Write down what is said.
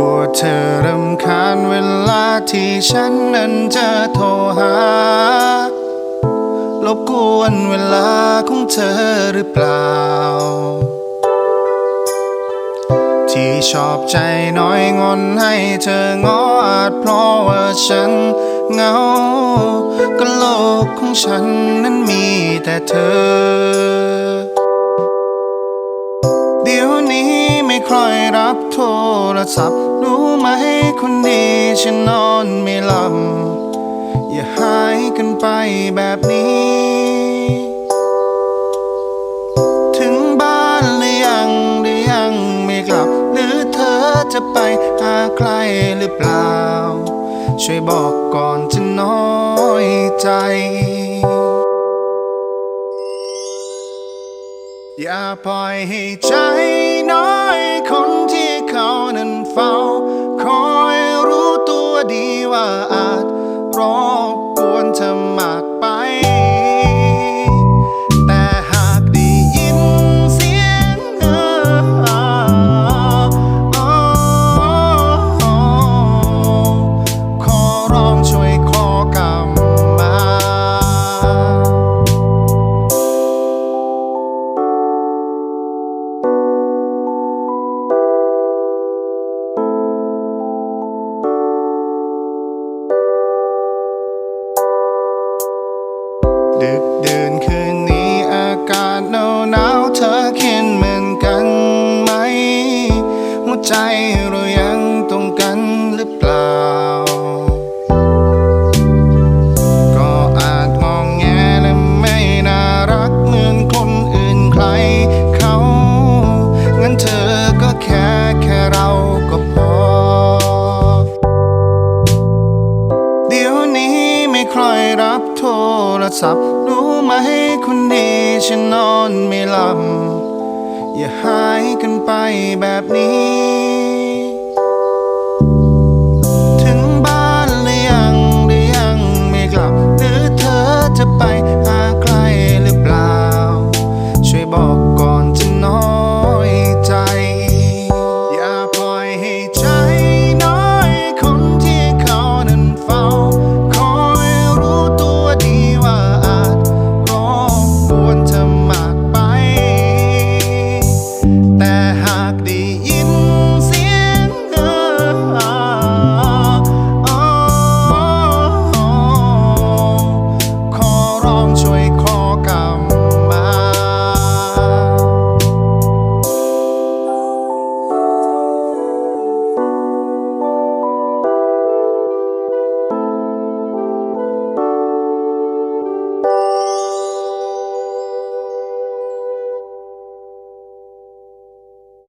กูเธอรำคาญเวลาที่ฉันนั้นจะโทรหารบกวนเวลาของเธอหรือเปล่า ที่ชอบใจน้อยงอนให้เธองออาจเพราะว่าฉันเหงาก็โลกของฉันนั้นมีแต่เธอ เดี๋ยวนี้ไม่ค่อย รับโทรศัพท์ รู้ไหมคนดีฉันนอนไม่หลับ อย่าหายกันไปแบบนี้ ถึงบ้านหรือยังหรือยังไม่กลับ หรือเธอจะไปหาใครหรือเปล่า ช่วยบอกก่อนจะน้อยใจอย่าปล่อยให้ใจน้อย ดึกดื่นคืนนี้อากาศหนาวหนาวเธอเขินเหมือนกันไหม หัวใจ โทรศัพท์ รู้ไหมคนดีฉันนอนไม่หลับ อย่าหายกันไปแบบนี้